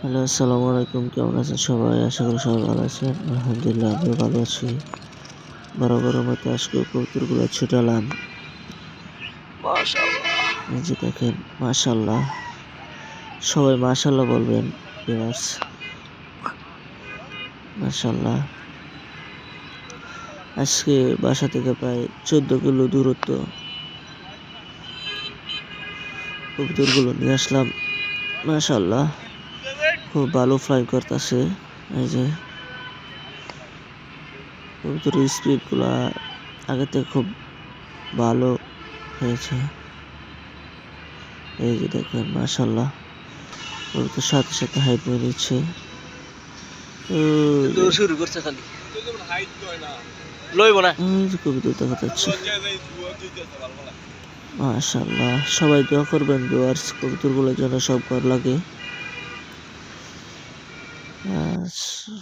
Hello আসসালামু আলাইকুম। কেমন আছেন সবাই? আশা করি সবাই ভালো আছেন। আলহামদুলিল্লাহ আমিও ভালো আছি। বরাবরের মতো আজকে কবুতরগুলো ছুটালাম। এই যে দেখেন মাশাল্লাহ সবাই মাশাল্লাহ বলবেন মাশাল্লাহ আজকে বাসা থেকে প্রায় চোদ্দ কিলো দূরত্ব কবুতরগুলো নিয়ে আসলাম। মাশাল্লাহ খুব ভালো ফ্লাই করতেছে এই যে কবুতরের স্পিডগুলো আগে থেকে খুব ভালো হয়েছে। এই যে দেখেন মাশাল্লাহ কবুতর সাথে সাথে হাইট নিয়ে নিচ্ছে। শুরু করছে খালি। লইব না। কবুতর দেখা যাচ্ছে। মাশাল্লাহ সবাই দোয়া করবেন ডুয়ার্স কবুতরগুলোর জন্য সব ঘর লাগে। 嗯是。